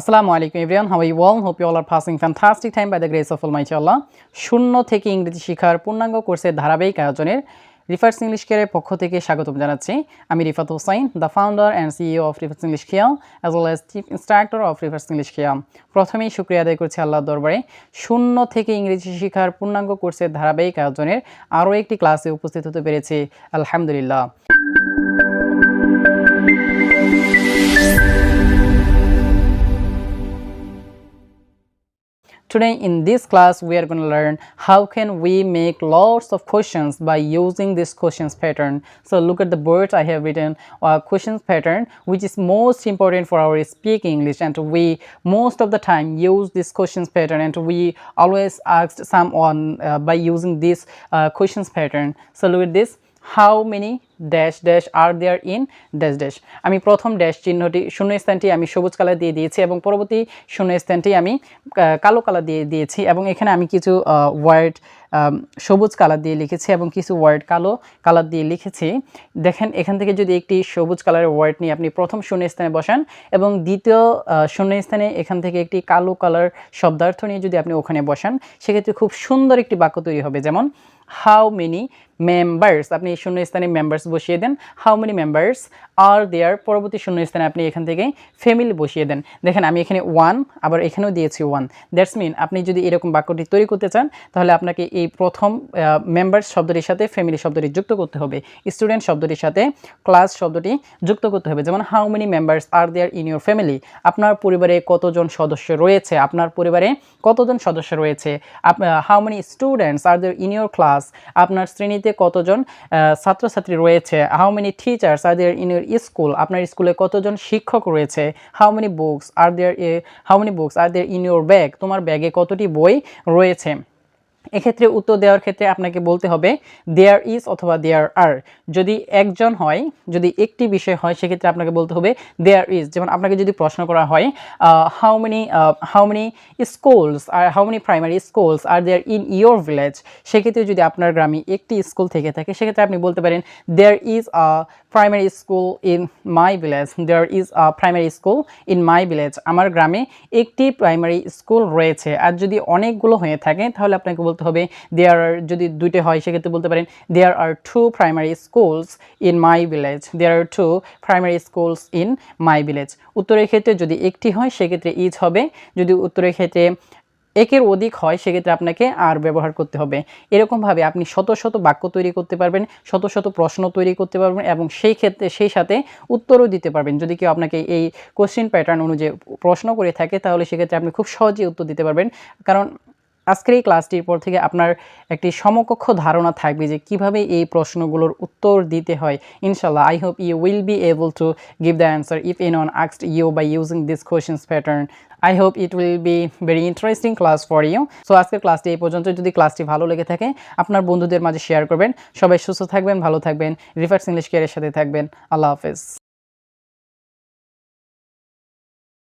আসসালামু আলাইকুম everyone how you well hope you all are passing fantastic time by the grace of mighty Allah শূন্য থেকে ইংরেজি শিখার পূর্ণাঙ্গ কোর্সের ধারাবাহিক আয়োজনের রিফার্স ইংলিশ কেয়ারের পক্ষ থেকে স্বাগতম জানাচ্ছি। আমি Rifat Hossain the founder and CEO of Rifar's English Kheyal as well as chief instructor of Rifar's English Kheyal. প্রথমেই শুক্রিয়া আদায় করছি আল্লাহ দরবারে। শূন্য থেকে ইংরেজি শিখার পূর্ণাঙ্গ কোর্সের ধারাবাহিক আয়োজনের আরও একটি ক্লাসে উপস্থিত হতে পেরেছি। আলহামদুলিল্লাহ। Today in this class we are going to learn how can we make lots of questions by using this questions pattern. So look at the words I have written a questions pattern which is most important for our speaking English and we most of the time use this questions pattern and we always asked someone uh, by using this uh, questions pattern. So look at this how many dash dash are there in dash dash আমি প্রথম dash চিহ্নটি শূন্য স্থানটি আমি সবুজ colour দিয়ে দিয়েছি এবং পরবর্তী শূন্য স্থানটি আমি কালো কালার দিয়ে দিয়েছি এবং এখানে আমি কিছু ওয়ার্ড সবুজ কালার দিয়ে লিখেছি এবং কিছু ওয়ার্ড কালো কালার দিয়ে লিখেছি। দেখেন, এখান থেকে যদি একটি সবুজ কালারের ওয়ার্ড নিয়ে আপনি প্রথম শূন্য স্থানে বসান এবং দ্বিতীয় শূন্য স্থানে এখান থেকে একটি কালো কালার শব্দার্থ নিয়ে যদি আপনি ওখানে বসান, সেক্ষেত্রে খুব সুন্দর একটি বাক্য তৈরি হবে। যেমন হাউ মেনি মেম্বার্স আপনি শূন্য স্থানে মেম্বার্স বসিয়ে দেন। How many members are there পরবর্তী শূন্য স্থানে আপনি এখান থেকে ফ্যামিলি বসিয়ে দেন। দেখেন, আমি এখানে ওয়ান আবার এখানেও দিয়েছি ওয়ান দ্যাটস মিন আপনি যদি এরকম বাক্যটি তৈরি করতে চান, তাহলে আপনাকে এই প্রথম মেম্বার্স শব্দটির সাথে ফ্যামিলি শব্দটি যুক্ত করতে হবে। স্টুডেন্ট শব্দটির সাথে ক্লাস শব্দটি যুক্ত করতে হবে। যেমন how many members are there in your family আপনার পরিবারে কতজন সদস্য রয়েছে? আপনার পরিবারে কতজন সদস্য রয়েছে? How many students are there in your class আপনার শ্রেণীতে কতজন ছাত্রছাত্রী রয়েছে? How many teachers are there in your school আপনার স্কুলে কতজন শিক্ষক রয়েছে? How many books are there how many books are there in your bag তোমার ব্যাগে কতটি বই রয়েছে? এক্ষেত্রে উত্তর দেওয়ার ক্ষেত্রে আপনাকে বলতে হবে দেয়ার ইজ অথবা দেয়ার আর যদি একজন হয়, যদি একটি বিষয় হয়, সেক্ষেত্রে আপনাকে বলতে হবে দেয়ার ইজ যেমন আপনাকে যদি প্রশ্ন করা হয় how many how many schools are how many primary schools are there in your village সেক্ষেত্রে যদি আপনার গ্রামে একটি স্কুল থেকে থাকে, সেক্ষেত্রে আপনি বলতে পারেন there is a primary school in my village there is a primary school in my village আমার গ্রামে একটি প্রাইমারি স্কুল রয়েছে। আর যদি অনেকগুলো হয়ে থাকে, তাহলে আপনাকে বলতে হবে। দেয়ার আর যদি দুইটা হয়, সেক্ষেত্রে বলতে পারেন there are two primary schools in my village there are two primary schools in my village উত্তরের ক্ষেত্রে যদি একটি হয়, সেক্ষেত্রে ইজ হবে। যদি উত্তরের ক্ষেত্রে একের অধিক হয়, সেক্ষেত্রে আপনাকে আর ব্যবহার করতে হবে। এরকমভাবে আপনি শত শত বাক্য তৈরি করতে পারবেন, শত শত প্রশ্ন তৈরি করতে পারবেন এবং সেই ক্ষেত্রে, সেই সাথে উত্তরও দিতে পারবেন। যদি কেউ আপনাকে এই কোশ্চেন প্যাটার্ন অনুযায়ী প্রশ্ন করে থাকে, তাহলে সেক্ষেত্রে আপনি খুব সহজেই উত্তর দিতে পারবেন। কারণ আজকের এই ক্লাসটির পর থেকে আপনার একটি সমকক্ষ ধারণা থাকবে যে কীভাবে এই প্রশ্নগুলোর উত্তর দিতে হয়। ইনশাল্লাহ I hope you will be able to give the answer if anyone আক্সড you by using this questions pattern I hope it will be very interesting class for you so আজকের ক্লাসটি এই পর্যন্ত যদি ক্লাসটি ভালো লেগে থাকে, আপনার বন্ধুদের মাঝে শেয়ার করবেন। সবাই সুস্থ থাকবেন, ভালো থাকবেন। রিফার্স ইংলিশ কেয়ারের সাথে থাকবেন। আল্লাহ হাফেজ।